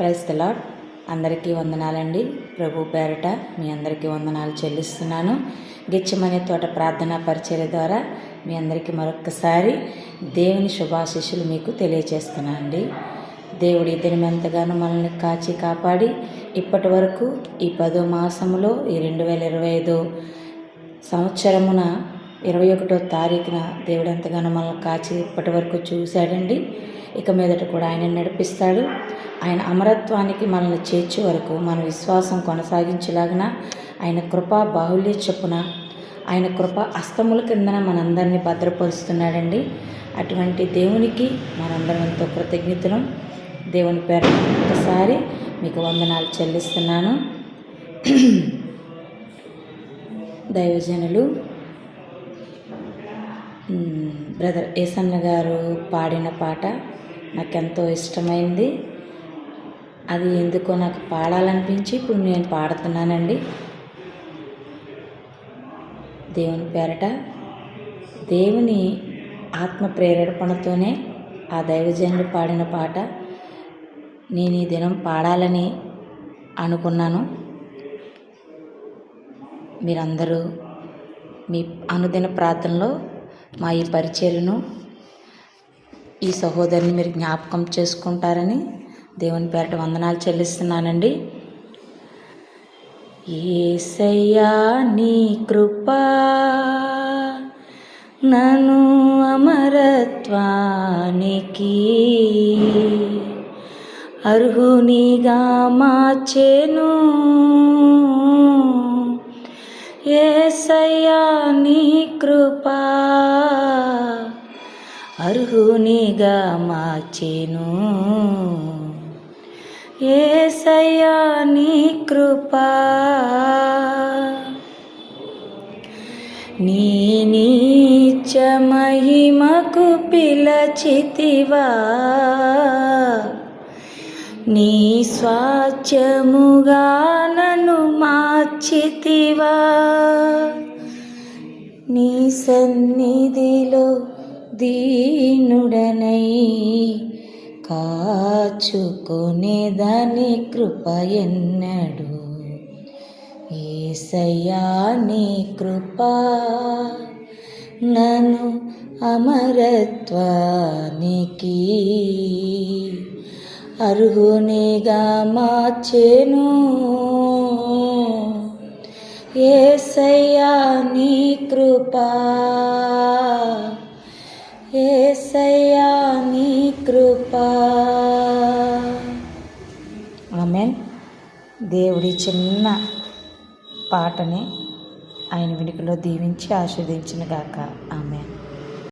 Praise the Lord అందరికీ వందనాలండి. ప్రభు పేరట మీ అందరికీ వందనాలు చెల్లిస్తున్నాను. గిచ్చమనే తోట ప్రార్థనా పరిచర్య ద్వారా మీ అందరికీ మరొక్కసారి దేవుని శుభాశిష్యులు మీకు తెలియజేస్తున్నాను అండి దేవుడు మనల్ని కాచి కాపాడి ఇప్పటి వరకు ఈ పదో మాసంలో ఈ రెండు వేల ఇరవై ఐదు సంవత్సరమున ఇరవై ఒకటో తారీఖున దేవుడు ఎంతగానో మనల్ని కాచి ఇప్పటి వరకు చూశాడండి. ఇక మీదట కూడా ఆయన నడిపిస్తాడు. ఆయన అమరత్వానికి మనల్ని చేర్చే వరకు మన విశ్వాసం కొనసాగించేలాగిన ఆయన కృపా బాహుల్య చొప్పున ఆయన కృప అస్తముల కిందన మనందరినీ భద్రపరుస్తున్నాడండి. అటువంటి దేవునికి మనందరం ఎంతో కృతజ్ఞతలు. దేవుని పేరు ఒకసారి మీకు వందనాలు చెల్లిస్తున్నాను. దైవజనులు బ్రదర్ ఏసన్న గారు పాడిన పాట నాకెంతో ఇష్టమైంది. అది ఎందుకో నాకు పాడాలనిపించి ఇప్పుడు నేను పాడుతున్నానండి. దేవుని పేరట దేవుని ఆత్మ ప్రేరేపణతోనే ఆ దైవజనులు పాడిన పాట నేను ఈ దినం పాడాలని అనుకున్నాను. మీరందరూ మీ అనుదిన ప్రార్థనలో మా ఈ పరిచర్యను ఈ సహోదరిని మీరు జ్ఞాపకం చేసుకుంటారని దేవుని పేరట వందనాలు చెల్లిస్తున్నానండి. ఏసయ్యా నీ కృపా నన్ను అమరత్వానికి అర్హునిగా మార్చెను. ఏసయ్యా నీ కృపా అర్హునిగా మార్చెను. ఏసయ్యా నీ కృపా. నీ నీచ మహిమకు పిలచితివా. నీ స్వాచ్యముగా నన్ను మార్చితివా. నీ సన్నిధిలో దీనుడనై కాచుకునేదని కృప ఎన్నడు. ఏసయ్యా నీ కృప నన్ను అమరత్వానికి అర్హునిగా మార్చెను. ఏసయ్యా నీ కృప ఏసయ్యా నీ కృప. ఆమెన్. దేవుడి చిన్న పాటని ఆయన వెనుకలో దీవించి ఆస్వాదించిన గాక. ఆమె